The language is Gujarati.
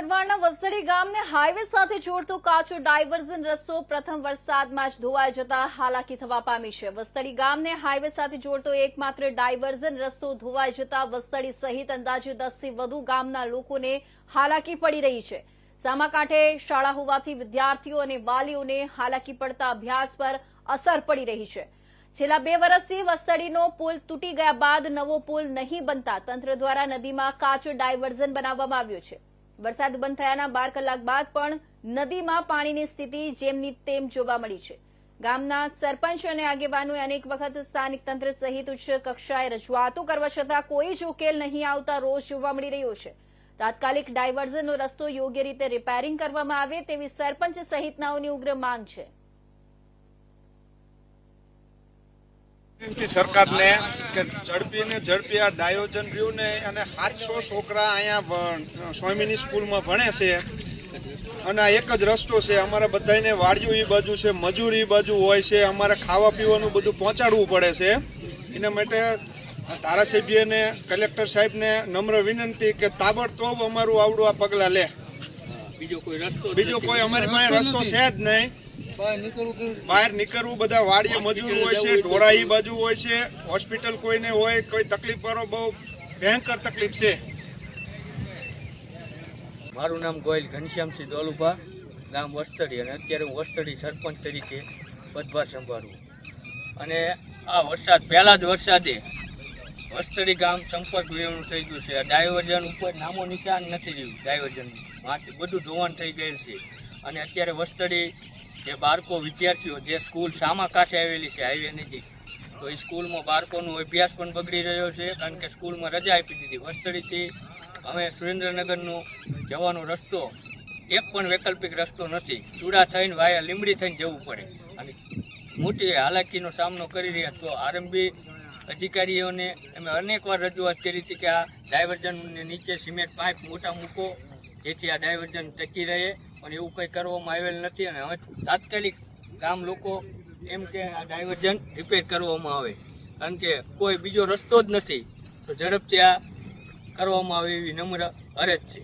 વઢવાણના વસડી ગામને હાઈવે સાથે જોડતો કાચો ડાયવર્ઝન રસ્તો પ્રથમ વરસાદમાં જ ધોવાઈ જતા હાલાકી થવા પામી છે. વસ્તડી ગામને હાઈવે સાથે જોડતો એકમાત્ર ડાયવર્ઝન રસ્તો ધોવાઈ જતા વસ્તડી સહિત અંદાજે દસથી વધુ ગામના લોકોને હાલાકી પડી રહી છે. સામાકાંઠે શાળા હોવાથી વિદ્યાર્થીઓ અને વાલીઓને હાલાકી પડતા અભ્યાસ પર અસર પડી રહી છે. છેલ્લા બે વર્ષથી વસ્તડીનો પુલ તૂટી ગયા બાદ નવો પુલ નહીં બનતા તંત્ર દ્વારા નદીમાં કાચો ડાયવર્ઝન બનાવવામાં આવ્યો છે. વરસાદ બંધ થયાના બાર કલાક બાદ પણ નદીમાં પાણીની સ્થિતિ જેમની તેમ જોવા મળી છે. ગામના સરપંચ અને આગેવાનોએ અનેક વખત સ્થાનિક તંત્ર સહિત ઉચ્ચ કક્ષાએ રજૂઆતો કરવા છતાં કોઈ જ ઉકેલ નહીં આવતા રોષ જોવા મળી રહ્યો છે. તાત્કાલિક ડાયવર્ઝનનો રસ્તો યોગ્ય રીતે રિપેરિંગ કરવામાં આવે તેવી સરપંચ સહિતનાઓની ઉગ્ર માંગ છે. કે ઝડપી ને ઝડપી આ ડાયોજન રહ્યું ને અને સાતસો છોકરા અહીંયા સ્વામીની સ્કૂલમાં ભણે છે. અને આ એક જ રસ્તો છે. અમારે બધાને વાડિયું એ બાજુ છે મજૂર એ બાજુ હોય છે. અમારે ખાવા પીવાનું બધું પહોંચાડવું પડે છે. એના માટે ધારાસભ્યને કલેક્ટર સાહેબને નમ્ર વિનંતી કે તાબડતોબ અમારું આવડું આ પગલાં લે. બીજો કોઈ રસ્તો બીજો કોઈ અમારી પાસે રસ્તો છે જ નહીં. બહાર નીકળવું બધા વાડીએ મજૂર હોય છે ઢોરાઈ બાજુ હોય છે હોસ્પિટલ કોઈને હોય કોઈ તકલીફ વાળો બહુ ભયંકર તકલીફ છે. મારું નામ ગોયલ ઘનશ્યામસિંહ દોલુભા ગામ વસ્તડી અને અત્યારે હું વસ્તડી સરપંચ તરીકે પદભાર સંભાળું અને આ વરસાદ પહેલા જ વરસાદે વસ્તડી ગામ સંપર્ક વિહોણું થઈ ગયું છે. આ ડાયવર્ઝન ઉપર નામો નિશાન નથી રહ્યું ડાયવર્ઝન માટે બધું ધોવાણ થઈ ગયેલ છે. અને અત્યારે વસ્તડી જે બાળકો વિદ્યાર્થીઓ જે સ્કૂલ સામા કાંઠે આવેલી છે હાઈવે નજીક. તો એ સ્કૂલમાં બાળકોનો અભ્યાસ પણ બગડી રહ્યો છે, કારણ કે સ્કૂલમાં રજા આપી દીધી વસ્તરીથી. અમે સુરેન્દ્રનગરનો જવાનો રસ્તો, એક પણ વૈકલ્પિક રસ્તો નથી. ચૂડા થઈને વાયા લીમડી થઈને જવું પડે. અને મોટી હાલાકીનો સામનો કરી રહ્યા તો આરંભી અધિકારીઓને અમે અનેકવાર રજૂઆત કરી હતી કે આ ડાયવર્ઝનને નીચે સિમેન્ટ પાઇપ મોટા મૂકો, જેથી આ ડાયવર્ઝન ટકી રહે. પણ એવું કંઈ કરવામાં આવેલ નથી અને હવે તાત્કાલિક ગામ લોકો એમ કે આ ડાયવર્ઝન રિપેર કરવામાં આવે. કારણ કે કોઈ બીજો રસ્તો જ નથી. તો ઝડપથી આ કરવામાં આવે એવી નમ્ર અરજ છે.